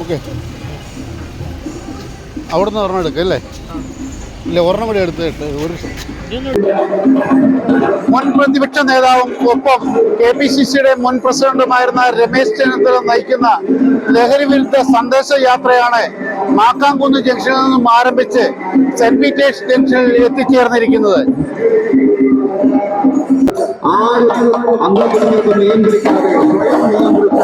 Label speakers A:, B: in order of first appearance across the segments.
A: എടുക്കേ നിന്ന് ഒരെണ്ണം എടുക്കുക അല്ലേ? ഇല്ല ഒരെണ്ണം കൂടി എടുത്തിട്ട് ഒരു മുൻ പ്രതിപക്ഷ നേതാവും ഒപ്പം കെ പി സി സിയുടെ മുൻ പ്രസിഡന്റുമായിരുന്ന രമേശ് ചെന്നിത്തല നയിക്കുന്ന ലഹരി വിരുദ്ധ സന്ദേശ യാത്രയാണ് മാക്കാംകുന്ന് ജംഗ്ഷനിൽ നിന്നും ആരംഭിച്ച് സെന്റ് പീറ്റേഴ്സ് ജംഗ്ഷനിൽ എത്തിച്ചേർന്നിരിക്കുന്നത്.
B: ஆறு அந்த குடும்பத்தை மேம்படுத்தார்கள்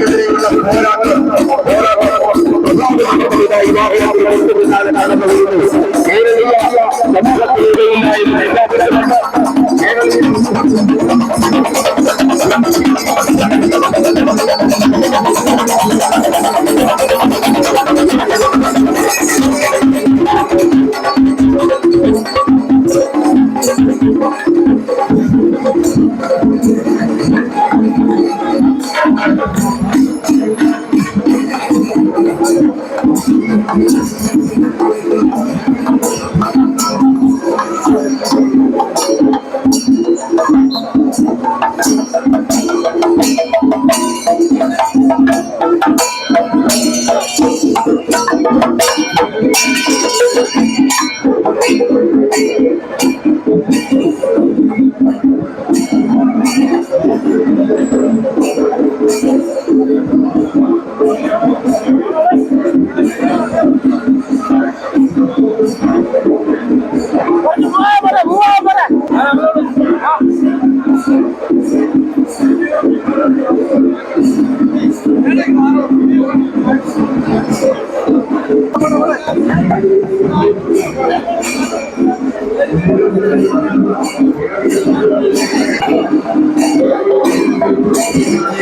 B: எதிரையுள்ள போராட்டம் போராட்டம் நடந்து சமூகத்தில் ちょっとすいません。Thank you.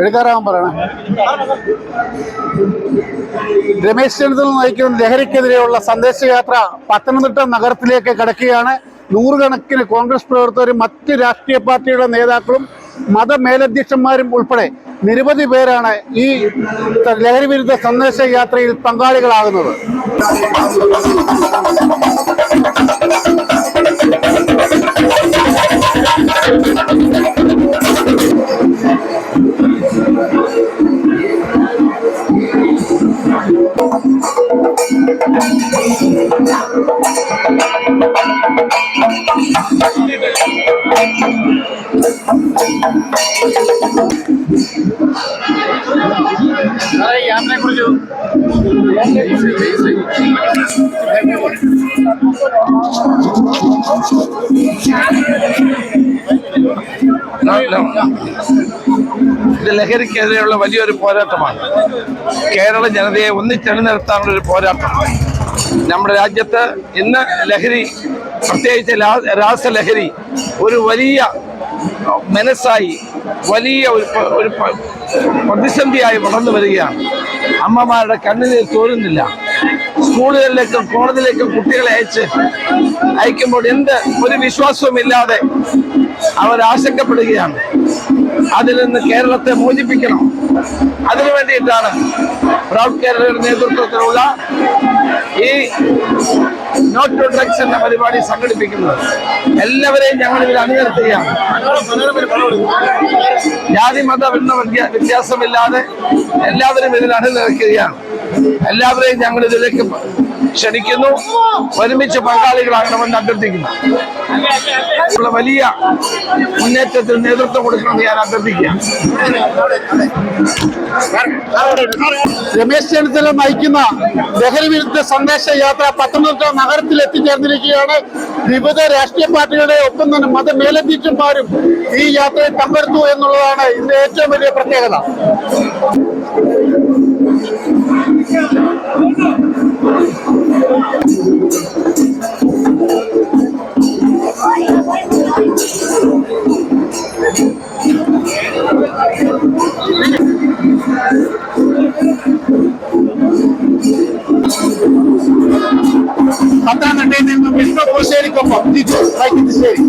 A: എടുക്കാറാവാൻ പറയണേ. രമേശ് ചെന്നിത്തല നയിക്കുന്ന ലഹരിക്കെതിരെയുള്ള സന്ദേശയാത്ര പത്തനംതിട്ട നഗരത്തിലേക്ക് കടക്കുകയാണ്. നൂറുകണക്കിന് കോൺഗ്രസ് പ്രവർത്തകരും മറ്റ് രാഷ്ട്രീയ പാർട്ടിയുടെ നേതാക്കളും മതമേലധ്യക്ഷന്മാരും ഉൾപ്പെടെ നിരവധി പേരാണ് ഈ ലഹരി വിരുദ്ധ സന്ദേശ യാത്രയിൽ പങ്കാളികളാകുന്നത്.
C: ഇത് ലഹരിക്കെതിരെയുള്ള വലിയൊരു പോരാട്ടമാണ്. കേരള ജനതയെ ഒന്നിച്ചണി നിർത്താനുള്ള ഒരു പോരാട്ടം. നമ്മുടെ രാജ്യത്ത് ഇന്ന് ലഹരി പ്രത്യേകിച്ച് രാസലഹരി ഒരു വലിയ മനസ്സായി വലിയ ഒരു പ്രതിസന്ധിയായി വളർന്നു വരികയാണ്. അമ്മമാരുടെ കണ്ണിൽ തോരുന്നില്ല സ്കൂളുകളിലേക്കും കോളേജിലേക്കും കുട്ടികളെ അയച്ച് അയക്കുമ്പോൾ എന്ത് ഒരു വിശ്വാസവും ഇല്ലാതെ അവർ ആശങ്കപ്പെടുകയാണ്. അതിൽ നിന്ന് കേരളത്തെ മോചിപ്പിക്കണം. അതിനു വേണ്ടിയിട്ടാണ് പ്രൗഡ് കേരളയുടെ നേതൃത്വത്തിലുള്ള ഈ നോട്ട് ടു ഡ്രഗ്സ് എന്ന പരിപാടി സംഘടിപ്പിക്കുന്നത്. എല്ലാവരെയും ഞങ്ങൾ ഇതിൽ അണിനിർത്തുകയാണ് ജാതി മത എന്ന വ്യത്യ- വ്യത്യാസമില്ലാതെ എല്ലാവരും ഇതിൽ അണിനിരക്കുകയാണ്. എല്ലാവരെയും ഞങ്ങൾ ഇതിലേക്ക് ക്ഷണിക്കുന്നു. ഒരുമിച്ച് പങ്കാളികളാകണമെന്ന് അഭ്യർത്ഥിക്കുന്നു. വലിയ മുന്നേറ്റത്തിന് നേതൃത്വം കൊടുക്കണമെന്ന് ഞാൻ അഭ്യർത്ഥിക്കുക
A: രമേശ് ചെന്നിത്തല നയിക്കുന്ന ലഹരി വിരുദ്ധ സന്ദേശ യാത്ര പത്തനംതിട്ട നഗരത്തിൽ എത്തിച്ചേർന്നിരിക്കുകയാണ് വിവിധ രാഷ്ട്രീയ പാർട്ടികളുടെ ഒപ്പം തന്നെ മതമേലധ്യക്ഷന്മാരും ഈ യാത്രയിൽ പങ്കെടുത്തു എന്നുള്ളതാണ് ഇതിന്റെ ഏറ്റവും വലിയ പ്രത്യേകത. Matana nene mwisho kwa sheri kwa kwa mtito, like it is sheri.